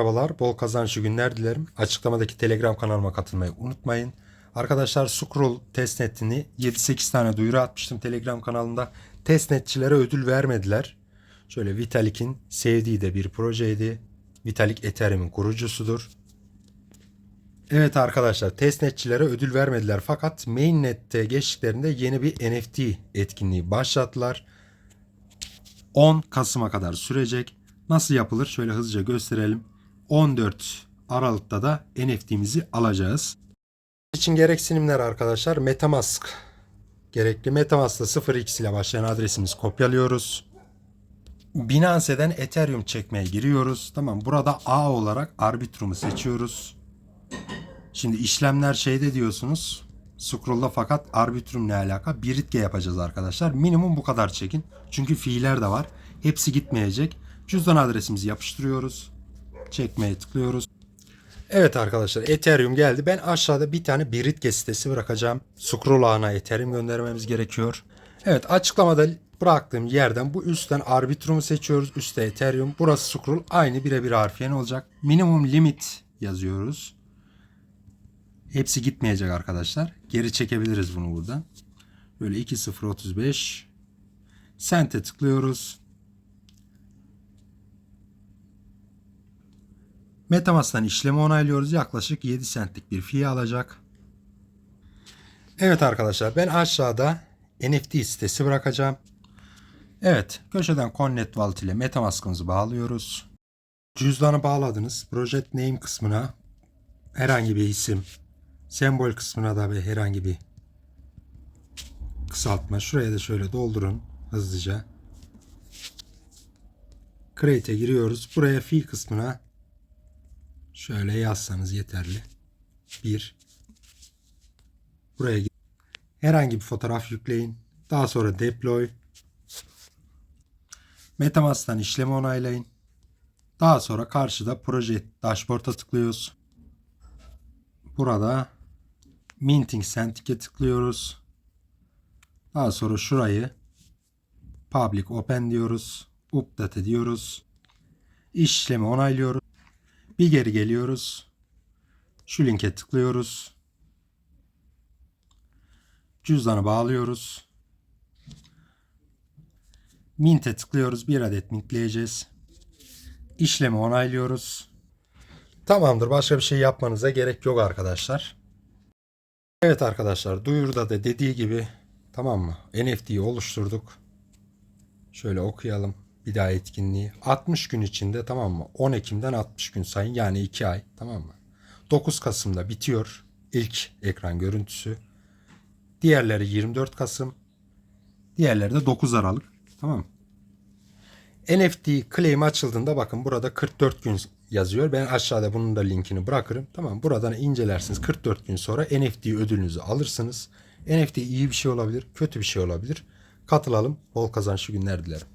Merhabalar, bol kazançlı günler dilerim. Açıklamadaki Telegram kanalıma katılmayı unutmayın. Arkadaşlar Scroll testnetini 7-8 tane duyuru atmıştım Telegram kanalında. Testnetçilere ödül vermediler. Şöyle Vitalik'in sevdiği de bir projeydi. Vitalik Ethereum'un kurucusudur. Evet arkadaşlar testnetçilere ödül vermediler fakat mainnet'te geçtiklerinde yeni bir NFT etkinliği başlattılar. 10 Kasım'a kadar sürecek. Nasıl yapılır? Şöyle hızlıca gösterelim. 14 Aralık'ta da NFT'mizi alacağız. için gereksinimler arkadaşlar Metamask gerekli. Metamask'ta 0x ile başlayan adresimizi kopyalıyoruz. Binance'den Ethereum çekmeye giriyoruz. Tamam burada A olarak Arbitrum'u seçiyoruz. Şimdi işlemler şeyde diyorsunuz. Scroll'da fakat Arbitrum ne alaka? Biritge yapacağız arkadaşlar. Minimum bu kadar çekin. Çünkü fiiller de var. Hepsi gitmeyecek. Cüzdan adresimizi yapıştırıyoruz. Çekmeye tıklıyoruz. Evet arkadaşlar Ethereum geldi. Ben aşağıda bir tane Biritge sitesi bırakacağım. Scroll ağına Ethereum göndermemiz gerekiyor. Evet açıklamada bıraktığım yerden bu üstten Arbitrum'u seçiyoruz. Üstte Ethereum. Burası Scroll. Aynı birebir harfiyen olacak. Minimum limit yazıyoruz. Hepsi gitmeyecek arkadaşlar. Geri çekebiliriz bunu buradan. Böyle 2035 Sente tıklıyoruz. Metamask'tan işlemi onaylıyoruz. Yaklaşık 7 centlik bir fee alacak. Evet arkadaşlar ben aşağıda NFT sitesi bırakacağım. Evet köşeden Connect Wallet ile Metamask'ımızı bağlıyoruz. Cüzdanı bağladınız. Project Name kısmına herhangi bir isim, sembol kısmına da bir herhangi bir kısaltma. Şuraya da şöyle doldurun hızlıca. Create'e giriyoruz. Buraya fee kısmına şöyle yazsanız yeterli. Bir. Buraya gir- herhangi bir fotoğraf yükleyin. Daha sonra deploy. Metamask'tan işlemi onaylayın. Daha sonra karşıda proje dashboard'a tıklıyoruz. Burada Minting Centic'e tıklıyoruz. Daha sonra şurayı Public Open diyoruz. Update diyoruz. İşlemi onaylıyoruz. Bir geri geliyoruz. Şu linke tıklıyoruz. Cüzdanı bağlıyoruz. Mint'e tıklıyoruz. Bir adet mintleyeceğiz. İşlemi onaylıyoruz. Tamamdır. Başka bir şey yapmanıza gerek yok arkadaşlar. Evet arkadaşlar duyuruda da dediği gibi tamam mı? NFT'yi oluşturduk. Şöyle okuyalım. Bir daha etkinliği. 60 gün içinde tamam mı? 10 Ekim'den 60 gün sayın. Yani 2 ay. Tamam mı? 9 Kasım'da bitiyor. ilk ekran görüntüsü. Diğerleri 24 Kasım. Diğerleri de 9 Aralık. Tamam mı? NFT claim açıldığında bakın burada 44 gün yazıyor. Ben aşağıda bunun da linkini bırakırım. Tamam buradan incelersiniz. 44 gün sonra NFT ödülünüzü alırsınız. NFT iyi bir şey olabilir, kötü bir şey olabilir. Katılalım. Bol kazançlı günler dilerim.